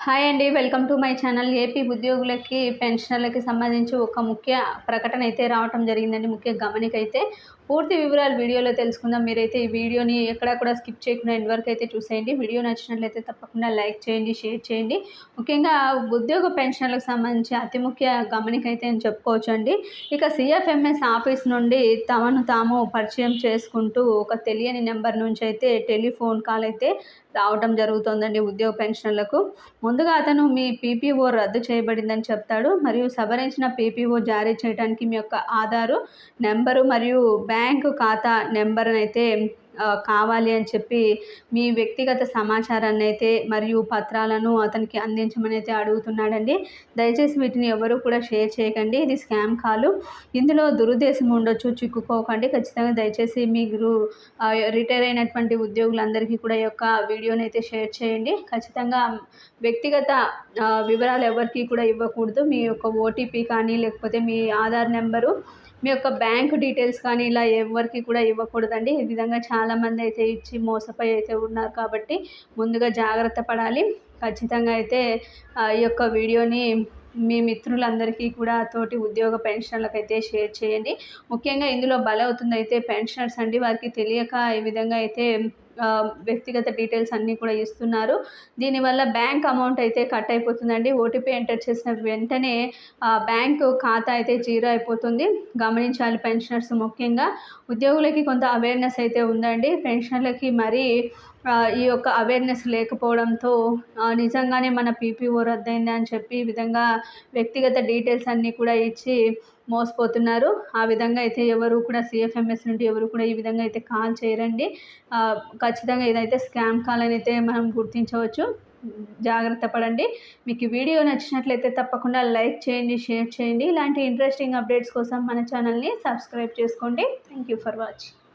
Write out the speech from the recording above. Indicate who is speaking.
Speaker 1: Hi అండి welcome to my channel. AP ఉద్యోగులకి పెన్షనర్లకి సంబంధించి ఒక ముఖ్య ప్రకటన అయితే రావటం జరిగిందండి. ముఖ్య గమనిక అయితే పూర్తి వివరాలు వీడియోలో తెలుసుకుందాం. మీరైతే ఈ వీడియోని ఎక్కడా కూడా స్కిప్ చేయకుండా ఎండ్ వరకు అయితే చూసేయండి. వీడియో నచ్చినట్లయితే తప్పకుండా లైక్ చేయండి షేర్ చేయండి. ముఖ్యంగా ఉద్యోగ పెన్షన్లకు సంబంధించి అతి ముఖ్య గమనిక అయితే అని చెప్పుకోవచ్చు అండి ఇక సిఎఫ్ఎంఎస్ ఆఫీస్ నుండి తమను తాము పరిచయం చేసుకుంటూ ఒక తెలియని నెంబర్ నుంచి అయితే టెలిఫోన్ కాల్ అయితే రావడం జరుగుతుందండి ఉద్యోగ పెన్షన్లకు. ముందుగా అతను మీ పీపీఓ రద్దు చేయబడిందని చెప్తాడు. మరియు సవరించిన పీపీఓ జారీ చేయడానికి మీ యొక్క ఆధారు నెంబరు మరియు బ్యాంక్ ఖాతా నెంబర్ని అయితే కావాలి అని చెప్పి మీ వ్యక్తిగత సమాచారాన్ని అయితే మరియు పత్రాలను అతనికి అందించమని అయితే అడుగుతున్నాడండి. దయచేసి వీటిని ఎవరు కూడా షేర్ చేయకండి. ఇది స్కామ్ కాలు. ఇందులో దురుద్దేశం ఉండొచ్చు చిక్కుకోకండి. ఖచ్చితంగా దయచేసి మీరు రిటైర్ అయినటువంటి ఉద్యోగులందరికీ కూడా యొక్క వీడియోని అయితే షేర్ చేయండి. ఖచ్చితంగా వ్యక్తిగత వివరాలు ఎవరికి కూడా ఇవ్వకూడదు. మీ యొక్క ఓటీపీ కానీ లేకపోతే మీ ఆధార్ నెంబరు మీ యొక్క బ్యాంక్ డీటెయిల్స్ కానీ ఇలా ఎవరికి కూడా ఇవ్వకూడదండి. ఈ విధంగా చాలామంది అయితే ఇచ్చి మోసపోయి అయితే ఉన్నారు కాబట్టి ముందుగా జాగ్రత్త పడాలి. ఖచ్చితంగా అయితే ఈ యొక్క వీడియోని మీ మిత్రులందరికీ కూడా తోటి ఉద్యోగ పెన్షనర్లకు అయితే షేర్ చేయండి. ముఖ్యంగా ఇందులో బలవుతుంది అయితే పెన్షనర్స్ అండి. వారికి తెలియక ఈ విధంగా అయితే వ్యక్తిగత డీటెయిల్స్ అన్నీ కూడా ఇస్తున్నారు. దీనివల్ల బ్యాంక్ అమౌంట్ అయితే కట్ అయిపోతుందండి. ఓటీపీ ఎంటర్ చేసిన వెంటనే బ్యాంకు ఖాతా అయితే జీరో అయిపోతుంది. గమనించాలి పెన్షనర్స్ ముఖ్యంగా. ఉద్యోగులకి కొంత అవేర్నెస్ అయితే ఉందండి. పెన్షనర్లకి మరీ ఈ యొక్క అవేర్నెస్ లేకపోవడంతో నిజంగానే మన పీపీఓ రద్దయింది అని చెప్పి ఈ విధంగా వ్యక్తిగత డీటెయిల్స్ అన్నీ కూడా ఇచ్చి మోసపోతున్నారు. ఆ విధంగా అయితే ఎవరు కూడా సిఎఫ్ఎంఎస్ నుండి ఎవరు కూడా ఈ విధంగా అయితే కాల్ చేయరండి. ఖచ్చితంగా ఇదైతే స్కామ్ కాల్ అని అయితే మనం గుర్తించవచ్చు. జాగ్రత్త పడండి. మీకు వీడియో నచ్చినట్లయితే తప్పకుండా లైక్ చేయండి షేర్ చేయండి. ఇలాంటి ఇంట్రెస్టింగ్ అప్డేట్స్ కోసం మన ఛానల్ని సబ్స్క్రైబ్ చేసుకోండి. Thank you for watching